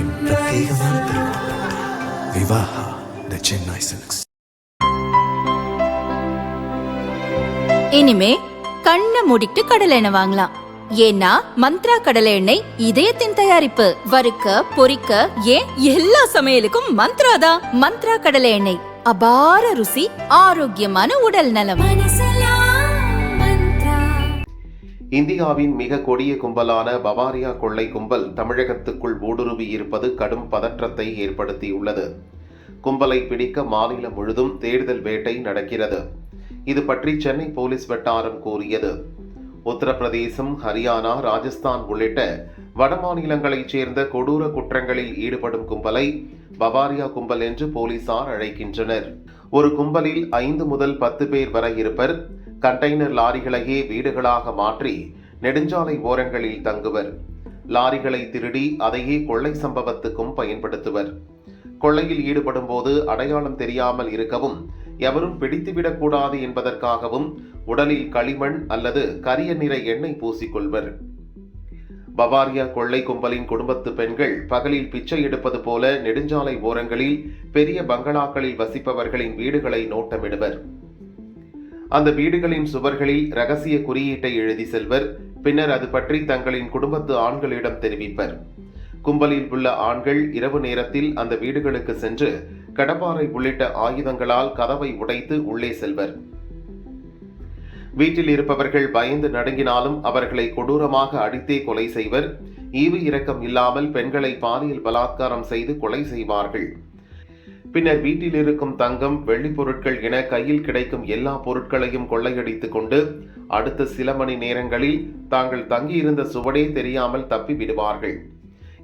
ധൈര്യത്തിന് இனிமே கண்ணை மூடிட்டு கடலை எண்ணெய் வாங்கலாம். ஏன்னா மந்த்ரா கடலை எண்ணெய் இதயத்தின் தயாரிப்பு. வறுக்க பொறிக்க ஏன் எல்லா சமையலுக்கும் மந்த்ரா தான். மந்த்ரா கடலை எண்ணெய். அபார ருசி ஆரோக்கியமான உடல் நலம். இந்தியாவின் மிக கொடிய கும்பலான பவாரியா கொள்ளை கும்பல் தமிழகத்துக்குள் ஊடுருவி இருப்பது கடும் பதற்றத்தை ஏற்படுத்தியுள்ளது. கும்பலை பிடிக்க மாநிலம் முழுதும் தேடுதல் வேட்டை நடக்கிறது. இது பற்றி சென்னை போலீஸ் வட்டாரம் கூறியது. உத்தரப்பிரதேசம் ஹரியானா ராஜஸ்தான் உள்ளிட்ட வடமாநிலங்களைச் சேர்ந்த கொடூர குற்றங்களில் ஈடுபடும் கும்பலை பவாரியா கும்பல் என்று போலீசார் அழைக்கின்றனர். ஒரு கும்பலில் ஐந்து முதல் பத்து பேர் வரை இருப்பர். கண்டெய்னர் லாரிகளையே வீடுகளாக மாற்றி நெடுஞ்சாலை ஓரங்களில் தங்குவர். லாரிகளை திருடி அதையே கொள்ளை சம்பவத்துக்கும் பயன்படுத்துவர். கொள்ளையில் ஈடுபடும் போது அடையாளம் தெரியாமல் இருக்கவும் எவரும் பிடித்துவிடக்கூடாது என்பதற்காகவும் உடலில் களிமண் அல்லது கரிய நிற எண்ணெய் பூசிக்கொள்வர். பவாரியா கொள்ளை கும்பலின் குடும்பத்து பெண்கள் பகலில் பிச்சை எடுப்பது போல நெடுஞ்சாலை ஓரங்களில் பெரிய பங்களாக்களில் வசிப்பவர்களின் வீடுகளை நோட்டமிடுவர். அந்த வீடுகளின் சுவர்களில் ரகசிய குறியீட்டை எழுதி செல்வர். பின்னர் அது பற்றி தங்களின் குடும்பத்து ஆண்களிடம் தெரிவிப்பர். கும்பலில் உள்ள ஆண்கள் இரவு நேரத்தில் அந்த வீடுகளுக்கு சென்று கடப்பாறை உள்ளிட்ட ஆயுதங்களால் கதவை உடைத்து உள்ளே செல்வர். வீட்டில் இருப்பவர்கள் பயந்து நடுங்கினாலும் அவர்களை கொடூரமாக அடித்தே கொலை செய்வர். ஈவு இரக்கம் இல்லாமல் பெண்களை பாலியல் பலாத்காரம் செய்து கொலை செய்வார்கள். பின்னர் வீட்டில் இருக்கும் தங்கம் வெள்ளிப் பொருட்கள் என கையில் கிடைக்கும் எல்லா பொருட்களையும் கொள்ளையடித்துக் கொண்டு அடுத்த சில மணி நேரங்களில் தாங்கள் தங்கியிருந்த சுவடே தெரியாமல் தப்பி விடுவார்கள்.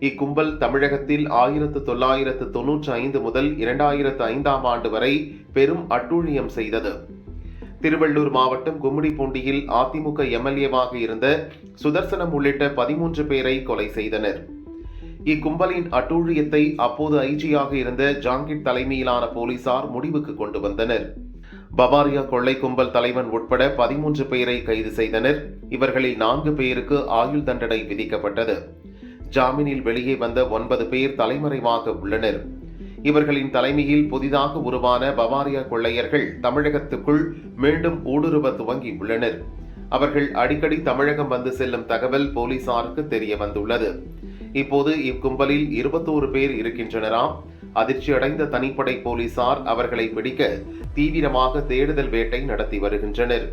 இக்கும்பல் தமிழகத்தில் ஆயிரத்து தொள்ளாயிரத்து தொன்னூற்றி ஐந்து முதல் இரண்டாயிரத்து ஐந்தாம் ஆண்டு வரை பெரும் அட்டூழியம் செய்தது. திருவள்ளூர் மாவட்டம் கும்மிடிப்பூண்டியில் அதிமுக எம்எல்ஏவாக இருந்த சுதர்சனம் உள்ளிட்ட பதிமூன்று பேரை கொலை செய்தனர். இக்கும்பலின் அட்டூழியத்தை அப்போது ஐஜியாக இருந்த ஜாங்கிட் தலைமையிலான போலீசார் முடிவுக்கு கொண்டு வந்தனர். பவாரியா கொள்ளை கும்பல் தலைவன் உட்பட பதிமூன்று பேரை கைது செய்தனர். இவர்களில் நான்கு பேருக்கு ஆயுள் தண்டனை விதிக்கப்பட்டது. ஜாமீனில் வெளியே வந்த ஒன்பது பேர் தலைமறைவாக உள்ளனர். இவர்களின் தலைமையில் புதிதாக உருவான பவாரியா கொள்ளையர்கள் தமிழகத்துக்குள் மீண்டும் ஊடுருவ துவங்கி உள்ளனர். அவர்கள் அடிக்கடி தமிழகம் வந்து செல்லும் தகவல் போலீசாருக்கு தெரிய வந்துள்ளது. இப்போது இக்கும்பலில் இருபத்தோரு பேர் இருக்கின்றனராம். அதிர்ச்சியடைந்த தனிப்படை போலீசார் அவர்களை பிடிக்க தீவிரமாக தேடுதல் வேட்டை நடத்தி வருகின்றனர்.